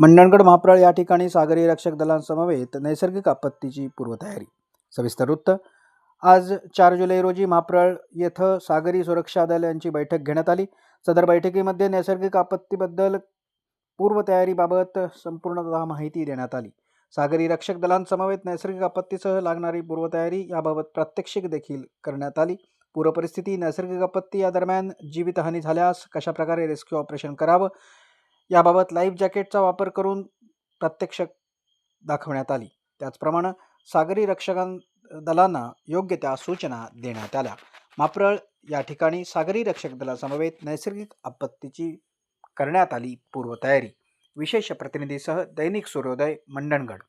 मंडणगड महाप्रळ या ठिकाणी सागरी रक्षक दलांसमवेत नैसर्गिक आपत्तीची पूर्वतयारी. सविस्तर वृत्त. आज चार जुलै रोजी महाप्रळ येथं सागरी सुरक्षा दल यांची बैठक घेण्यात आली. सदर बैठकीमध्ये नैसर्गिक आपत्तीबद्दल पूर्वतयारीबाबत संपूर्णतः माहिती देण्यात आली. सागरी रक्षक दलांसमवेत नैसर्गिक आपत्तीसह लागणारी पूर्वतयारी याबाबत प्रात्यक्षिक देखील करण्यात आली. पूरपरिस्थिती नैसर्गिक आपत्ती या दरम्यान जीवितहानी झाल्यास कशाप्रकारे रेस्क्यू ऑपरेशन करावं? याबाबत लाईफ जॅकेटचा वापर करून प्रत्यक्ष दाखवण्यात आली. त्याचप्रमाणे सागरी रक्षकां दलांना योग्य त्या सूचना देण्यात आल्या. माप्रळ या ठिकाणी सागरी रक्षक दलासमवेत नैसर्गिक आपत्तीची करण्यात आली पूर्वतयारी. विशेष प्रतिनिधीसह दैनिक सूर्योदय मंडणगड.